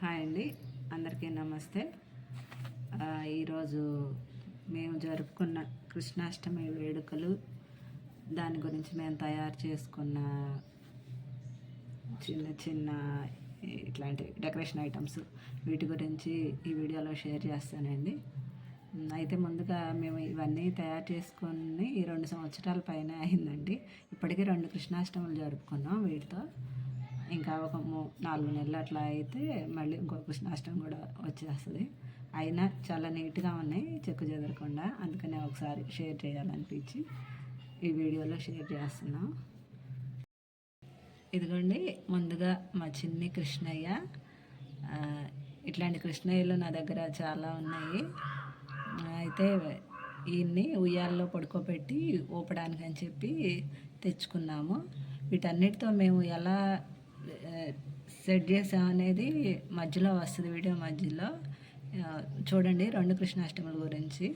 Hi అండి. అందరికీ నమస్తే. ఈరోజు మేము జరుపుకున్న కృష్ణాష్టమి వేడుకలు దాని గురించి మేము తయారు చేసుకున్న చిన్న చిన్న ఇట్లాంటి డెకరేషన్ ఐటమ్స్ వీటి గురించి ఈ వీడియోలో షేర్ చేస్తానండి. అయితే ముందుగా మేము ఇవన్నీ తయారు చేసుకొని ఈ రెండు సంవత్సరాల పైన అయిందండి. ఇప్పటికీ రెండు కృష్ణాష్టములు జరుపుకున్నాం వీటితో. ఇంకా ఒక మూ నాలుగు నెలలు అట్లా అయితే మళ్ళీ ఇంకో కృష్ణాష్టమి కూడా వచ్చేస్తుంది. అయినా చాలా నీట్గా ఉన్నాయి చెక్కు చెదరకుండా. అందుకనే ఒకసారి షేర్ చేయాలనిపించి ఈ వీడియోలో షేర్ చేస్తున్నాం. ఇదిగోండి ముందుగా మా చిన్ని కృష్ణయ్య. ఇట్లాంటి కృష్ణయ్యలు నా దగ్గర చాలా ఉన్నాయి. అయితే ఈయన్ని ఉయ్యాల్లో పడుకోబెట్టి ఊపడానికి అని చెప్పి తెచ్చుకున్నాము. వీటన్నిటితో మేము ఎలా సెట్ చేసాం అనేది మధ్యలో వస్తుంది వీడియో మధ్యలో. చూడండి రెండు కృష్ణాష్టముల గురించి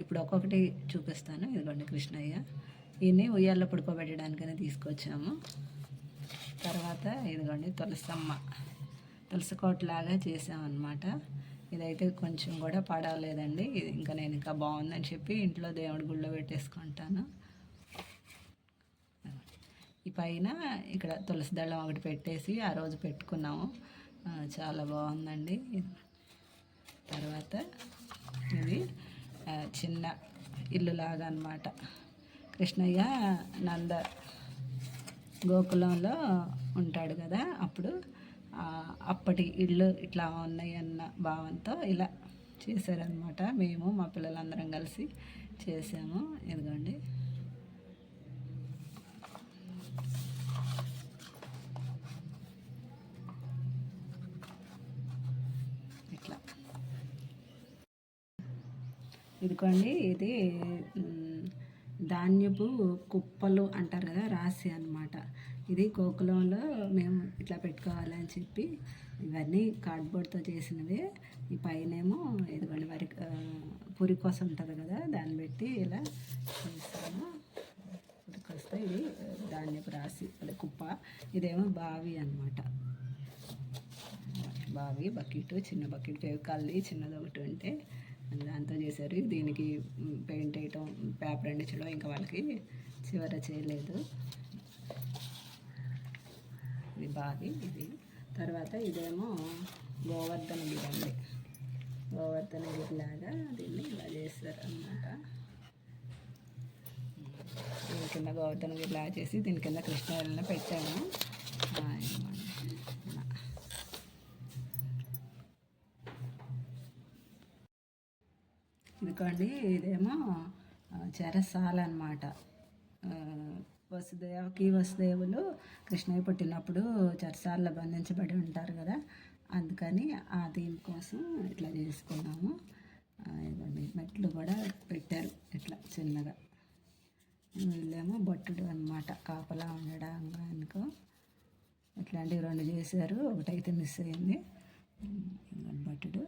ఇప్పుడు ఒక్కొక్కటి చూపిస్తాను. ఇదిగోండి కృష్ణయ్య ఈయన్ని ఉయ్యాల్లో పడుకోబెట్టడానికనే తీసుకొచ్చాము. తర్వాత ఇదిగోండి తులసమ్మ. తులసికోటలాగా చేసామన్నమాట ఇదైతే కొంచెం కూడా పడవలేదండి. ఇది ఇంకా నేను ఇంకా బాగుందని చెప్పి ఇంట్లో దేవుడి గుళ్ళో పెట్టేసుకుంటాను. ఈ పైన ఇక్కడ తులసి దళం ఒకటి పెట్టేసి ఆ రోజు పెట్టుకున్నాము. చాలా బాగుందండి. తర్వాత ఇది చిన్న ఇల్లు లాగా అన్నమాట. కృష్ణయ్య నంద గోకులంలో ఉంటాడు కదా అప్పుడు అప్పటి ఇళ్ళు ఇట్లా ఉన్నాయి అన్న భావంతో ఇలా చేశారనమాట మేము మా పిల్లలందరం కలిసి చేసాము. ఇదిగోండి. ఇదిగోండి ఇది ధాన్యపు కుప్పలు అంటారు కదా రాసి అన్నమాట. ఇది గోకులంలో మేము ఇట్లా పెట్టుకోవాలని చెప్పి ఇవన్నీ కార్డ్బోర్డ్తో చేసినవి. ఈ పైనేమో ఇదిగోండి వరి ఆ, పురి కోసం ఉంటుంది కదా దాన్ని పెట్టి ఇలా చేస్తాము పురికొస్తే ఇది ధాన్యపు రాసి అదే కుప్ప. ఇదేమో బావి అన్నమాట. బావి బకెట్ చిన్న బకెట్ కల్లి చిన్నది ఒకటి ఉంటే దాంతో చేశారు. దీనికి పెయింట్ వేయటం పేపర్ అంటించడం ఇంకా వాళ్ళకి చివర చేయలేదు. ఇది బావి ఇది. తర్వాత ఇదేమో గోవర్ధన గిరి అండి. గోవర్ధన గిరిలాగా దీన్ని ఇలా చేస్తారు అన్నమాట దీని కింద గోవర్ధన గిరిలాగా చేసి దీని కింద కృష్ణ పెట్టాము ఆ, ఇదిగోండి. ఇలా. ఇదిగోండి ఇదేమో చెరసాల అనమాట వసుదేవకి వసుదేవులు కృష్ణయ్య పుట్టినప్పుడు చెరసాలలో బంధించబడి ఉంటారు కదా అందుకని ఆ దీనికోసం ఇట్లా చేసుకున్నాము. ఆ, ఇదిగోండి మెట్లు కూడా పెట్టారు ఇట్లా చిన్నగా. వీళ్ళేమో బొట్టుడు అనమాట కాపలా ఉండడానికి ఇట్లాంటివి రెండు చేశారు ఒకటైతే మిస్ అయింది. బొట్టుడు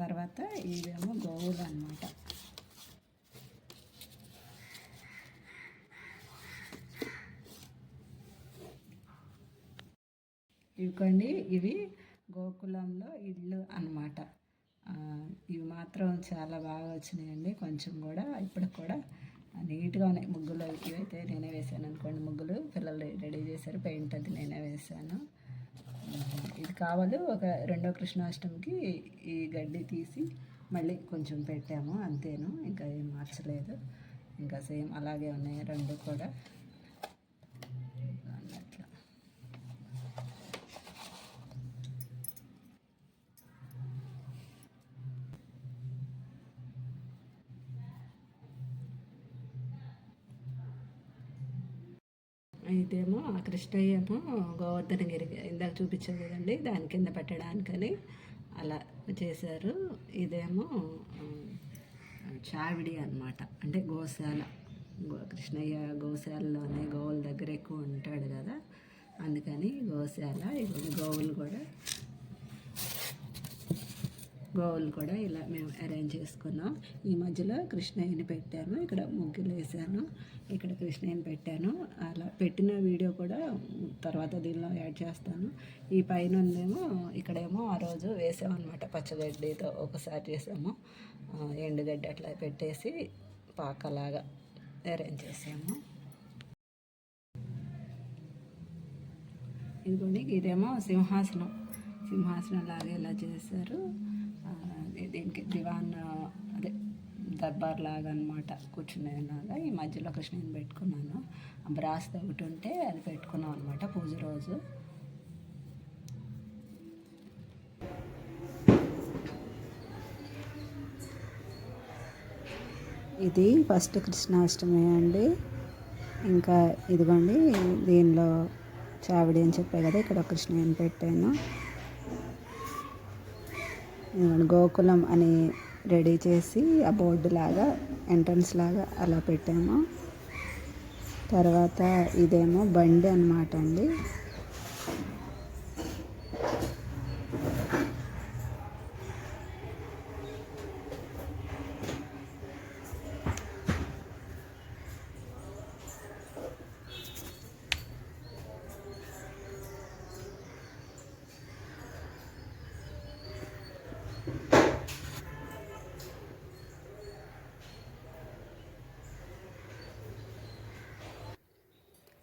తర్వాత ఇవేమో గోవులు అనమాట ఇవికోండి ఇవి గోకులంలో ఇళ్ళు అనమాట ఇవి మాత్రం చాలా బాగా వచ్చినాయండి. కొంచెం కూడా ఇప్పటికి కూడా నీట్గా ఉన్నాయి. ముగ్గులు ఇవైతే నేనే వేసాను అనుకోండి. ముగ్గులు పిల్లలు రెడీ చేశారు పెయింట్ అది నేనే వేసాను. కావాలి ఒక రెండో కృష్ణాష్టమికి ఈ గడ్డి తీసి మళ్ళీ కొంచెం పెట్టాము అంతేను. ఇంకా ఏం మార్చలేదు. ఇంకా సేమ్ అలాగే ఉన్నాయి రెండు కూడా అట్లా ఇదేమో ఆ కృష్ణయ్య ఏమో గోవర్ధన ఇందాక చూపించాను కదండి దాని కింద పెట్టడానికని అలా చేశారు. ఇదేమో చావిడి అన్నమాట. అంటే గోశాల గో కృష్ణయ్య గోశాలలోనే గోవుల దగ్గర ఎక్కువ ఉంటాడు కదా అందుకని గోశాల ఇవన్నీ గోవులు కూడా బౌల్ కూడా ఇలా మేము అరేంజ్ చేసుకున్నాం. ఈ మధ్యలో కృష్ణయ్యని పెట్టాను. ఇక్కడ ముగ్గులు వేసాను ఇక్కడ కృష్ణయ్యని పెట్టాను. అలా పెట్టిన వీడియో కూడా తర్వాత దీనిలో యాడ్ చేస్తాను. ఈ పైన ఉందేమో ఇక్కడేమో ఆ రోజు వేసామన్నమాట. పచ్చగడ్డితో ఒకసారి చేసాము. ఎండుగడ్డి అట్లా పెట్టేసి పాకలాగా అరేంజ్ చేసాము. ఇదిగోండి ఇదేమో సింహాసనం. సింహాసనం లాగా ఇలా చేశారు. దీనికి దివాన్ అదే దర్బార్ లాగా అనమాట కూర్చునేలాగా ఈ మధ్యలో కృష్ణని పెట్టుకున్నాను. బ్రాస్ ఒకటి ఉంటే అది పెట్టుకున్నాం అనమాట పూజ రోజు. ఇది ఫస్ట్ కృష్ణాష్టమి అండి. ఇంకా ఇదిగోండి దీనిలో చావిడి అని చెప్పే కదా ఇక్కడ కృష్ణయ్యని పెట్టాను. గోకులం అని రెడీ చేసి ఆ బోర్డు లాగా ఎంట్రన్స్ లాగా అలా పెట్టాము. తర్వాత ఇదేమో బండి అనమాట అండి.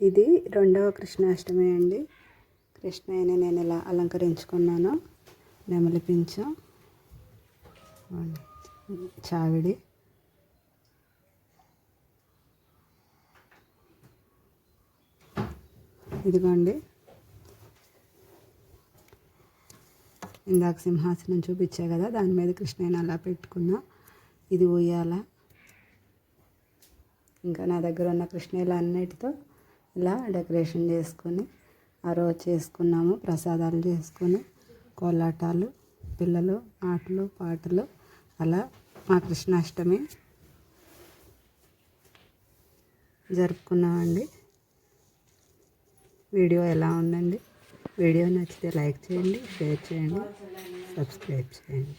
ఇది రెండవ కృష్ణాష్టమి అండి. కృష్ణయ్యని నేను ఇలా అలంకరించుకున్నాను. నెమలిపించం చావిడి. ఇదిగోండి. ఇందాక సింహాసనం చూపించా కదా దాని మీద కృష్ణయ్యని అలా పెట్టుకున్నా. ఇది ఉయ్యాల. ఇంకా నా దగ్గర ఉన్న కృష్ణయ్యలు అన్నిటితో ఇలా డెకరేషన్ చేసుకొని ఆ రోజు చేసుకున్నాము ప్రసాదాలు చేసుకొని కోలాటాలు పిల్లలు ఆటలు పాటలు అలా మా కృష్ణాష్టమి జరుపుకున్నామండి. వీడియో ఎలా ఉందండి? వీడియో నచ్చితే లైక్ చేయండి షేర్ చేయండి సబ్స్క్రైబ్ చేయండి.